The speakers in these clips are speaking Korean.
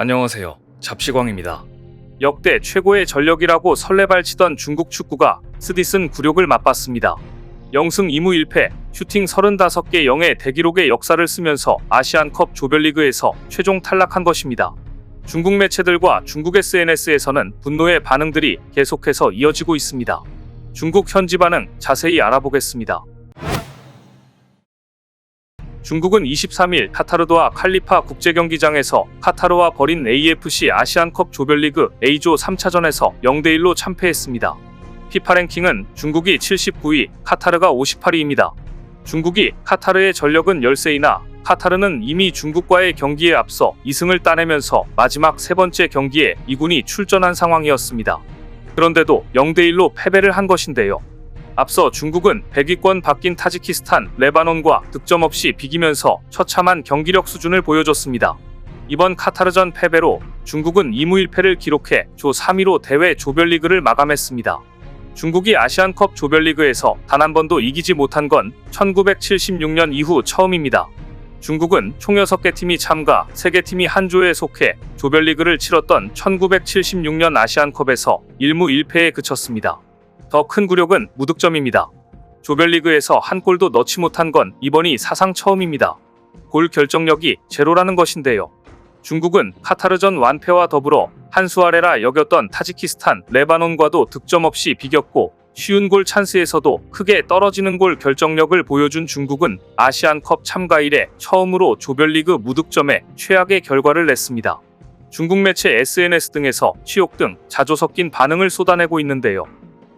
안녕하세요. 잡시광입니다. 역대 최고의 전력이라고 설레발치던 중국 축구가 스디슨 굴욕을 맛봤습니다. 0승 2무 1패, 슈팅 35개 0의 대기록의 역사를 쓰면서 아시안컵 조별리그에서 최종 탈락한 것입니다. 중국 매체들과 중국 SNS에서는 분노의 반응들이 계속해서 이어지고 있습니다. 중국 현지 반응 자세히 알아보겠습니다. 중국은 23일 카타르도하 칼리파 국제경기장에서 카타르와 벌인 AFC 아시안컵 조별리그 A조 3차전에서 0대1로 참패했습니다. 피파 랭킹은 중국이 79위, 카타르가 58위입니다. 중국이 카타르의 전력은 13이나 카타르는 이미 중국과의 경기에 앞서 2승을 따내면서 마지막 세 번째 경기에 이군이 출전한 상황이었습니다. 그런데도 0대1로 패배를 한 것인데요. 앞서 중국은 100위권 바뀐 타지키스탄, 레바논과 득점 없이 비기면서 처참한 경기력 수준을 보여줬습니다. 이번 카타르전 패배로 중국은 2무 1패를 기록해 조 3위로 대회 조별리그를 마감했습니다. 중국이 아시안컵 조별리그에서 단 한 번도 이기지 못한 건 1976년 이후 처음입니다. 중국은 총 6개 팀이 참가, 3개 팀이 한 조에 속해 조별리그를 치렀던 1976년 아시안컵에서 1무 1패에 그쳤습니다. 더큰 굴욕은 무득점입니다. 조별리그에서 한 골도 넣지 못한 건 이번이 사상 처음입니다. 골 결정력이 제로라는 것인데요. 중국은 카타르전 완패와 더불어 한수아레라 여겼던 타지키스탄, 레바논과도 득점 없이 비겼고 쉬운 골 찬스에서도 크게 떨어지는 골 결정력을 보여준 중국은 아시안컵 참가 이래 처음으로 조별리그 무득점에 최악의 결과를 냈습니다. 중국 매체 SNS 등에서 치욕 등 자조 섞인 반응을 쏟아내고 있는데요.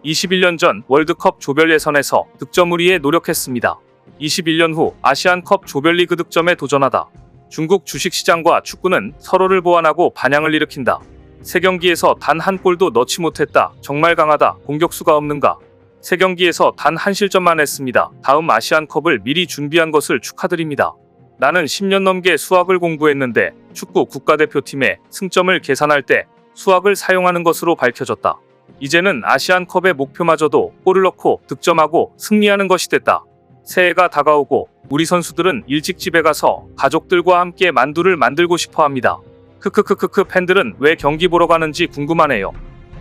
21년 전 월드컵 조별 예선에서 득점을 위해 노력했습니다. 21년 후 아시안컵 조별리그 득점에 도전하다. 중국 주식시장과 축구는 서로를 보완하고 반향을 일으킨다. 세 경기에서 단 한 골도 넣지 못했다. 정말 강하다. 공격수가 없는가? 세 경기에서 단 한 실점만 했습니다. 다음 아시안컵을 미리 준비한 것을 축하드립니다. 나는 10년 넘게 수학을 공부했는데 축구 국가대표팀의 승점을 계산할 때 수학을 사용하는 것으로 밝혀졌다. 이제는 아시안컵의 목표마저도 골을 넣고 득점하고 승리하는 것이 됐다. 새해가 다가오고 우리 선수들은 일찍 집에 가서 가족들과 함께 만두를 만들고 싶어 합니다. 크크크크크 팬들은 왜 경기 보러 가는지 궁금하네요.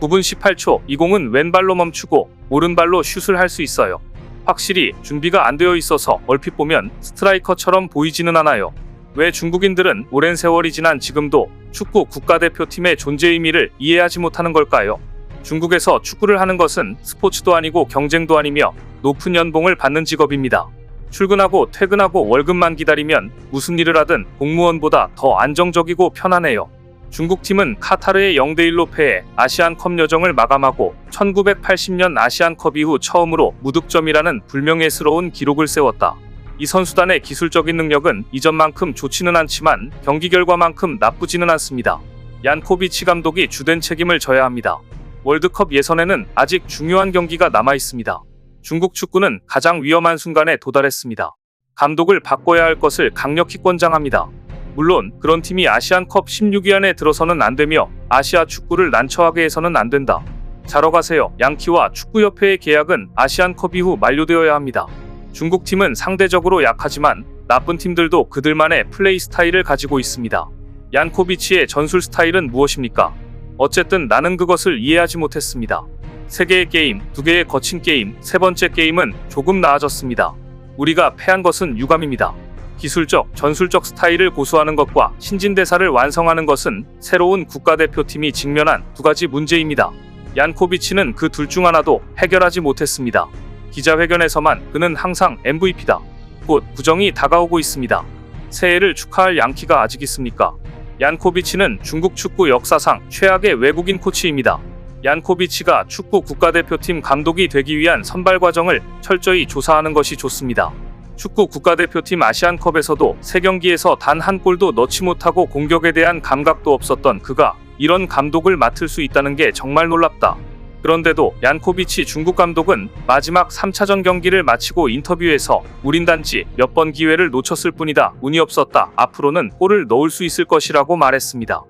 9분 18초 이 공은 왼발로 멈추고 오른발로 슛을 할 수 있어요. 확실히 준비가 안 되어 있어서 얼핏 보면 스트라이커처럼 보이지는 않아요. 왜 중국인들은 오랜 세월이 지난 지금도 축구 국가대표팀의 존재 의미를 이해하지 못하는 걸까요? 중국에서 축구를 하는 것은 스포츠도 아니고 경쟁도 아니며 높은 연봉을 받는 직업입니다. 출근하고 퇴근하고 월급만 기다리면 무슨 일을 하든 공무원보다 더 안정적이고 편하네요. 중국 팀은 카타르의 0대1로 패해 아시안컵 여정을 마감하고 1980년 아시안컵 이후 처음으로 무득점이라는 불명예스러운 기록을 세웠다. 이 선수단의 기술적인 능력은 이전만큼 좋지는 않지만 경기 결과만큼 나쁘지는 않습니다. 얀코비치 감독이 주된 책임을 져야 합니다. 월드컵 예선에는 아직 중요한 경기가 남아 있습니다. 중국 축구는 가장 위험한 순간에 도달했습니다. 감독을 바꿔야 할 것을 강력히 권장합니다. 물론 그런 팀이 아시안컵 16위 안에 들어서는 안 되며 아시아 축구를 난처하게 해서는 안 된다. 자러 가세요. 양키와 축구협회의 계약은 아시안컵 이후 만료되어야 합니다. 중국 팀은 상대적으로 약하지만 나쁜 팀들도 그들만의 플레이 스타일을 가지고 있습니다. 얀코비치의 전술 스타일은 무엇입니까? 어쨌든 나는 그것을 이해하지 못했습니다. 세 개의 게임, 두 개의 거친 게임, 세 번째 게임은 조금 나아졌습니다. 우리가 패한 것은 유감입니다. 기술적, 전술적 스타일을 고수하는 것과 신진대사를 완성하는 것은 새로운 국가대표팀이 직면한 두 가지 문제입니다. 얀코비치는 그 둘 중 하나도 해결하지 못했습니다. 기자회견에서만 그는 항상 MVP다. 곧 구정이 다가오고 있습니다. 새해를 축하할 양키가 아직 있습니까? 얀코비치는 중국 축구 역사상 최악의 외국인 코치입니다. 얀코비치가 축구 국가대표팀 감독이 되기 위한 선발 과정을 철저히 조사하는 것이 좋습니다. 축구 국가대표팀 아시안컵에서도 세 경기에서 단 한 골도 넣지 못하고 공격에 대한 감각도 없었던 그가 이런 감독을 맡을 수 있다는 게 정말 놀랍다. 그런데도 얀코비치 중국 감독은 마지막 3차전 경기를 마치고 인터뷰에서 우린 단지 몇 번 기회를 놓쳤을 뿐이다. 운이 없었다. 앞으로는 골을 넣을 수 있을 것이라고 말했습니다.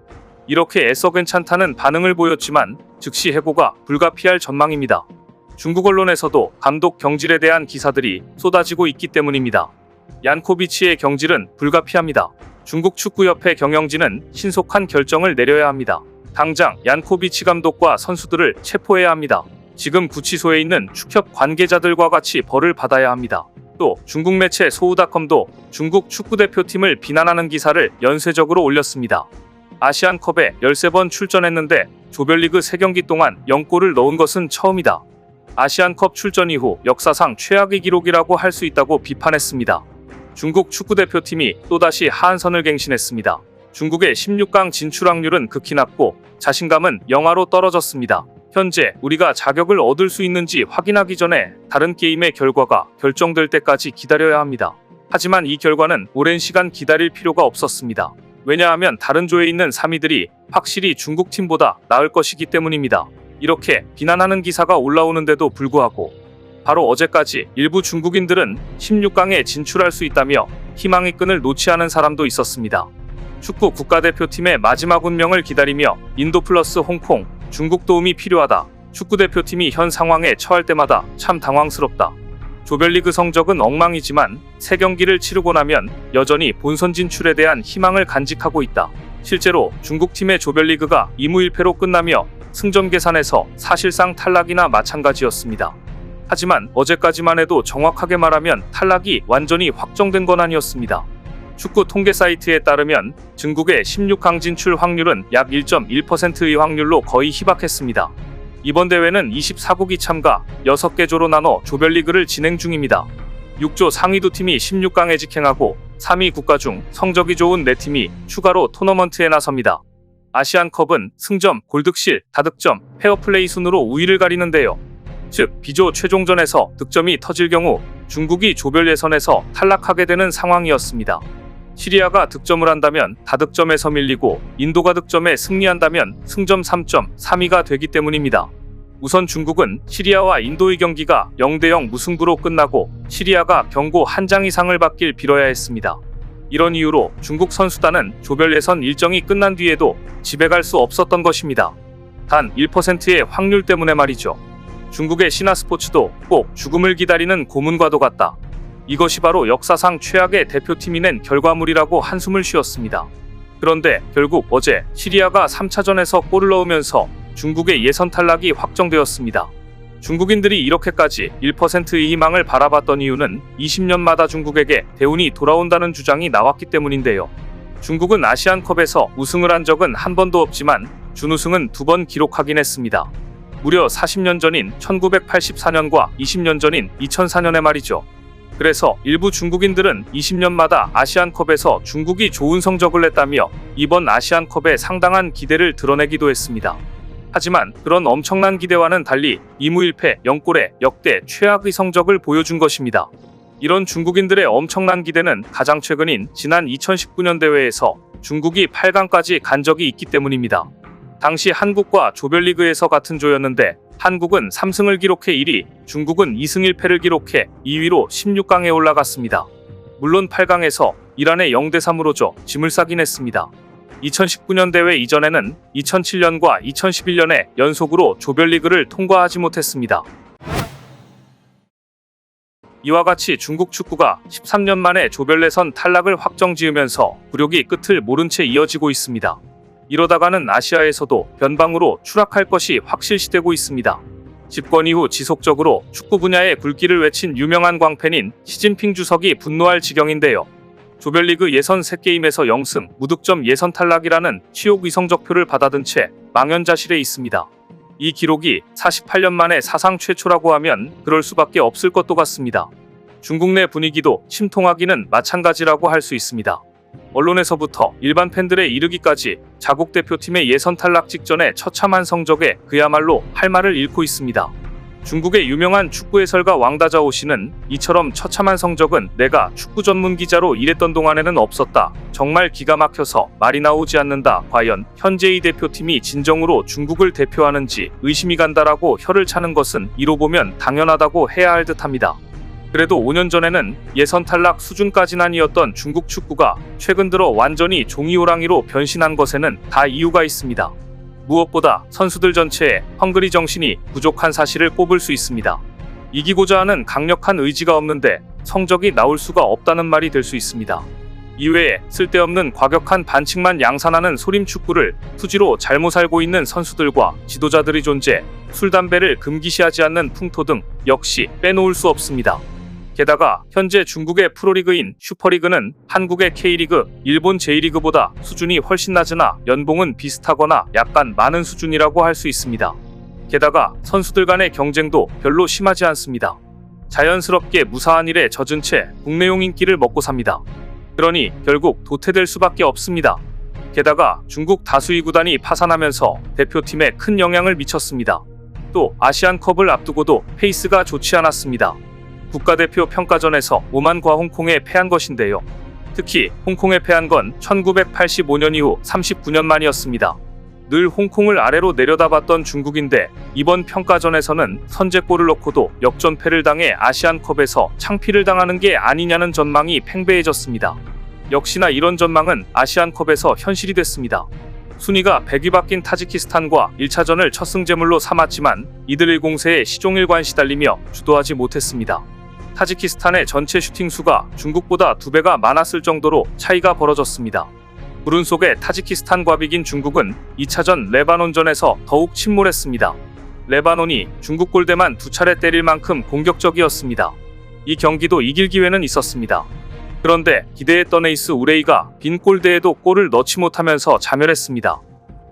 이렇게 애써 괜찮다는 반응을 보였지만 즉시 해고가 불가피할 전망입니다. 중국 언론에서도 감독 경질에 대한 기사들이 쏟아지고 있기 때문입니다. 얀코비치의 경질은 불가피합니다. 중국 축구협회 경영진은 신속한 결정을 내려야 합니다. 당장 얀코비치 감독과 선수들을 체포해야 합니다. 지금 구치소에 있는 축협 관계자들과 같이 벌을 받아야 합니다. 또 중국 매체 소우닷컴도 중국 축구대표팀을 비난하는 기사를 연쇄적으로 올렸습니다. 아시안컵에 13번 출전했는데 조별리그 3경기 동안 0골을 넣은 것은 처음이다. 아시안컵 출전 이후 역사상 최악의 기록이라고 할 수 있다고 비판했습니다. 중국 축구대표팀이 또다시 하한선을 갱신했습니다. 중국의 16강 진출 확률은 극히 낮고 자신감은 영하로 떨어졌습니다. 현재 우리가 자격을 얻을 수 있는지 확인하기 전에 다른 게임의 결과가 결정될 때까지 기다려야 합니다. 하지만 이 결과는 오랜 시간 기다릴 필요가 없었습니다. 왜냐하면 다른 조에 있는 3위들이 확실히 중국 팀보다 나을 것이기 때문입니다. 이렇게 비난하는 기사가 올라오는데도 불구하고 바로 어제까지 일부 중국인들은 16강에 진출할 수 있다며 희망의 끈을 놓지 않은 사람도 있었습니다. 축구 국가대표팀의 마지막 운명을 기다리며 인도 플러스 홍콩, 중국 도움이 필요하다. 축구대표팀이 현 상황에 처할 때마다 참 당황스럽다. 조별리그 성적은 엉망이지만 세 경기를 치르고 나면 여전히 본선 진출에 대한 희망을 간직하고 있다. 실제로 중국 팀의 조별리그가 2무 1패로 끝나며 승점 계산에서 사실상 탈락이나 마찬가지였습니다. 하지만 어제까지만 해도 정확하게 말하면 탈락이 완전히 확정된 건 아니었습니다. 축구 통계 사이트에 따르면 중국의 16강 진출 확률은 약 1.1%의 확률로 거의 희박했습니다. 이번 대회는 24국이 참가 6개 조로 나눠 조별리그를 진행 중입니다. 6조 상위 두 팀이 16강에 직행하고 3위 국가 중 성적이 좋은 4팀이 추가로 토너먼트에 나섭니다. 아시안컵은 승점, 골득실, 다득점, 페어플레이 순으로 우위를 가리는데요. 즉, 비조 최종전에서 득점이 터질 경우 중국이 조별 예선에서 탈락하게 되는 상황이었습니다. 시리아가 득점을 한다면 다득점에서 밀리고 인도가 득점에 승리한다면 승점 3점 3위가 되기 때문입니다. 우선 중국은 시리아와 인도의 경기가 0대0 무승부로 끝나고 시리아가 경고 한 장 이상을 받길 빌어야 했습니다. 이런 이유로 중국 선수단은 조별 예선 일정이 끝난 뒤에도 집에 갈 수 없었던 것입니다. 단 1%의 확률 때문에 말이죠. 중국의 신화 스포츠도 꼭 죽음을 기다리는 고문과도 같다. 이것이 바로 역사상 최악의 대표팀이 낸 결과물이라고 한숨을 쉬었습니다. 그런데 결국 어제 시리아가 3차전에서 골을 넣으면서 중국의 예선 탈락이 확정되었습니다. 중국인들이 이렇게까지 1%의 희망을 바라봤던 이유는 20년마다 중국에게 대운이 돌아온다는 주장이 나왔기 때문인데요. 중국은 아시안컵에서 우승을 한 적은 한 번도 없지만 준우승은 두 번 기록하긴 했습니다. 무려 40년 전인 1984년과 20년 전인 2004년에 말이죠. 그래서 일부 중국인들은 20년마다 아시안컵에서 중국이 좋은 성적을 냈다며 이번 아시안컵에 상당한 기대를 드러내기도 했습니다. 하지만 그런 엄청난 기대와는 달리 2무 1패 0골의 역대 최악의 성적을 보여준 것입니다. 이런 중국인들의 엄청난 기대는 가장 최근인 지난 2019년 대회에서 중국이 8강까지 간 적이 있기 때문입니다. 당시 한국과 조별리그에서 같은 조였는데 한국은 3승을 기록해 1위, 중국은 2승 1패를 기록해 2위로 16강에 올라갔습니다. 물론 8강에서 이란의 0대3으로 져 짐을 싸긴 했습니다. 2019년 대회 이전에는 2007년과 2011년에 연속으로 조별리그를 통과하지 못했습니다. 이와 같이 중국 축구가 13년 만에 조별예선 탈락을 확정 지으면서 굴욕이 끝을 모른 채 이어지고 있습니다. 이러다가는 아시아에서도 변방으로 추락할 것이 확실시되고 있습니다. 집권 이후 지속적으로 축구 분야의 굴기를 외친 유명한 광팬인 시진핑 주석이 분노할 지경인데요. 조별리그 예선 3게임에서 0승, 무득점 예선 탈락이라는 치욕 위성적표를 받아든 채 망연자실해 있습니다. 이 기록이 48년 만에 사상 최초라고 하면 그럴 수밖에 없을 것도 같습니다. 중국 내 분위기도 침통하기는 마찬가지라고 할 수 있습니다. 언론에서부터 일반 팬들에 이르기까지 자국 대표팀의 예선 탈락 직전에 처참한 성적에 그야말로 할 말을 잃고 있습니다. 중국의 유명한 축구 해설가 왕다자오 씨는 이처럼 처참한 성적은 내가 축구 전문 기자로 일했던 동안에는 없었다. 정말 기가 막혀서 말이 나오지 않는다. 과연 현재의 대표팀이 진정으로 중국을 대표하는지 의심이 간다라고 혀를 차는 것은 이로 보면 당연하다고 해야 할 듯합니다. 그래도 5년 전에는 예선 탈락 수준까진 아니었던 중국 축구가 최근 들어 완전히 종이호랑이로 변신한 것에는 다 이유가 있습니다. 무엇보다 선수들 전체에 헝그리 정신이 부족한 사실을 꼽을 수 있습니다. 이기고자 하는 강력한 의지가 없는데 성적이 나올 수가 없다는 말이 될 수 있습니다. 이외에 쓸데없는 과격한 반칙만 양산하는 소림 축구를 투지로 잘못 알고 있는 선수들과 지도자들이 존재, 술 담배를 금기시하지 않는 풍토 등 역시 빼놓을 수 없습니다. 게다가 현재 중국의 프로리그인 슈퍼리그는 한국의 K리그, 일본 J리그보다 수준이 훨씬 낮으나 연봉은 비슷하거나 약간 많은 수준이라고 할 수 있습니다. 게다가 선수들 간의 경쟁도 별로 심하지 않습니다. 자연스럽게 무사한 일에 젖은 채 국내용 인기를 먹고 삽니다. 그러니 결국 도태될 수밖에 없습니다. 게다가 중국 다수의 구단이 파산하면서 대표팀에 큰 영향을 미쳤습니다. 또 아시안컵을 앞두고도 페이스가 좋지 않았습니다. 국가대표 평가전에서 오만과 홍콩에 패한 것인데요. 특히 홍콩에 패한 건 1985년 이후 39년 만이었습니다. 늘 홍콩을 아래로 내려다봤던 중국인데 이번 평가전에서는 선제골을 넣고도 역전패를 당해 아시안컵에서 창피를 당하는 게 아니냐는 전망이 팽배해졌습니다. 역시나 이런 전망은 아시안컵에서 현실이 됐습니다. 순위가 100위 바뀐 타지키스탄과 1차전을 첫 승제물로 삼았지만 이들 일공세에 시종일관 시달리며 주도하지 못했습니다. 타지키스탄의 전체 슈팅 수가 중국보다 두 배가 많았을 정도로 차이가 벌어졌습니다. 불운 속에 타지키스탄과 비긴 중국은 2차전 레바논전에서 더욱 침몰했습니다. 레바논이 중국 골대만 두 차례 때릴 만큼 공격적이었습니다. 이 경기도 이길 기회는 있었습니다. 그런데 기대했던 에이스 우레이가 빈 골대에도 골을 넣지 못하면서 자멸했습니다.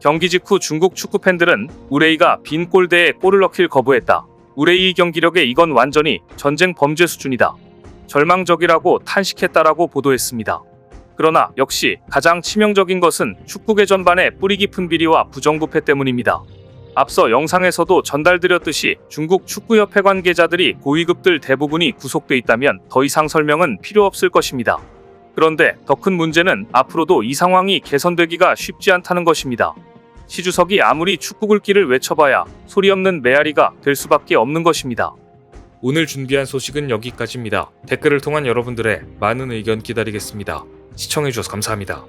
경기 직후 중국 축구 팬들은 우레이가 빈 골대에 골을 넣길 거부했다. 우레이 경기력에 이건 완전히 전쟁 범죄 수준이다. 절망적이라고 탄식했다라고 보도했습니다. 그러나 역시 가장 치명적인 것은 축구계 전반의 뿌리 깊은 비리와 부정부패 때문입니다. 앞서 영상에서도 전달드렸듯이 중국 축구협회 관계자들이 고위급들 대부분이 구속돼 있다면 더 이상 설명은 필요 없을 것입니다. 그런데 더 큰 문제는 앞으로도 이 상황이 개선되기가 쉽지 않다는 것입니다. 시주석이 아무리 축구 굴기를 외쳐봐야 소리 없는 메아리가 될 수밖에 없는 것입니다. 오늘 준비한 소식은 여기까지입니다. 댓글을 통한 여러분들의 많은 의견 기다리겠습니다. 시청해주셔서 감사합니다.